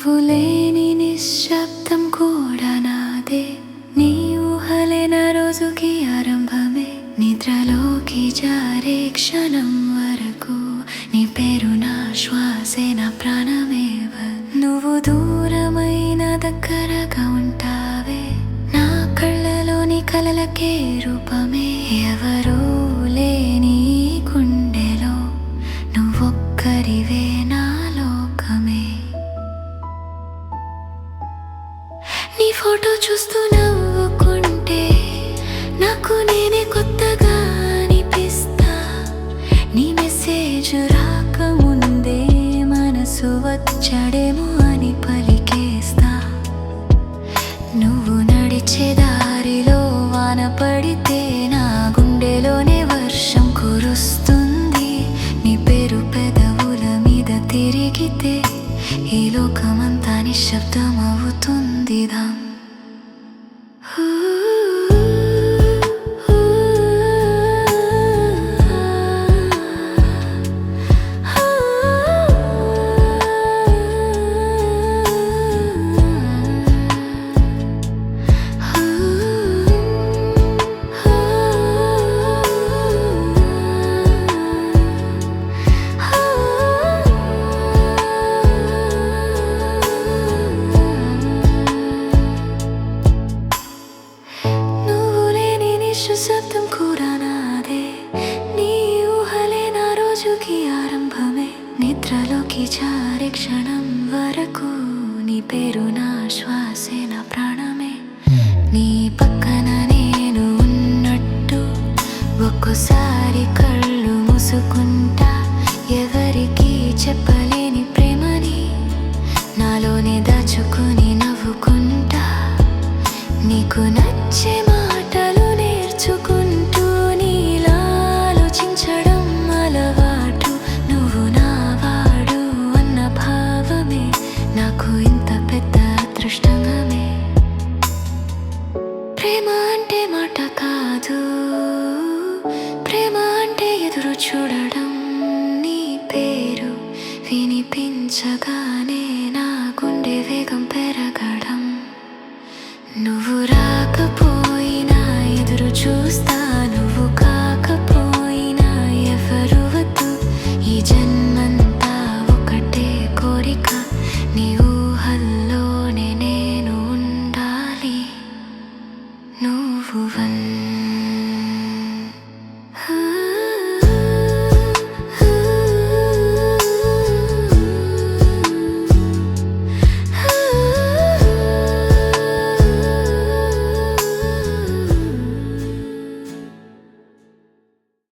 నువ్వు లేని నిశ్శబ్దం కూడా నాదే. నీ ఊహలేన రోజుకి ఆరంభమే. నిద్రలోకి జారే క్షణం వరకు. నీ పేరు నా శ్వాసే నా ప్రాణమేవ. నువ్వు దూరమైన దగ్గరగా ఉంటావే. నా కళ్ళలోని కలలకే రూపమే. ఎవరు నీ ఫోటో చూస్తూ నవ్వుకుంటే నాకు నేనే కొత్తగా అనిపిస్తా. నీ మెసేజ్ రాకముందే మనసు వచ్చాడేమో అని పలికేస్తా. నువ్వు నడిచే దారిలో వాన పడితే నా గుండెలోనే వర్షం కురుస్తుంది. నీ పేరు పెదవుల మీద తిరిగితే ఈ లోకమంతా నిశ్శబ్దం నీకి జారే క్షణం వరకు నీ పేరు నా శ్వాసే నా ప్రాణమే. నీ పక్కన నేను ఉన్నట్టు ఒక్కోసారి కళ్ళు మూసుకుంటా ఎవరికి చెప్పలేని ప్రేమని నాలోనే దాచుకుని నవ్వుకుంటా. నీకు నచ్చే అంటే కాదు. అంటే ఎదురు చూడడం నీ పేరు. వినిపించగానే నా గుండె వేగం నువ్వు వల్ల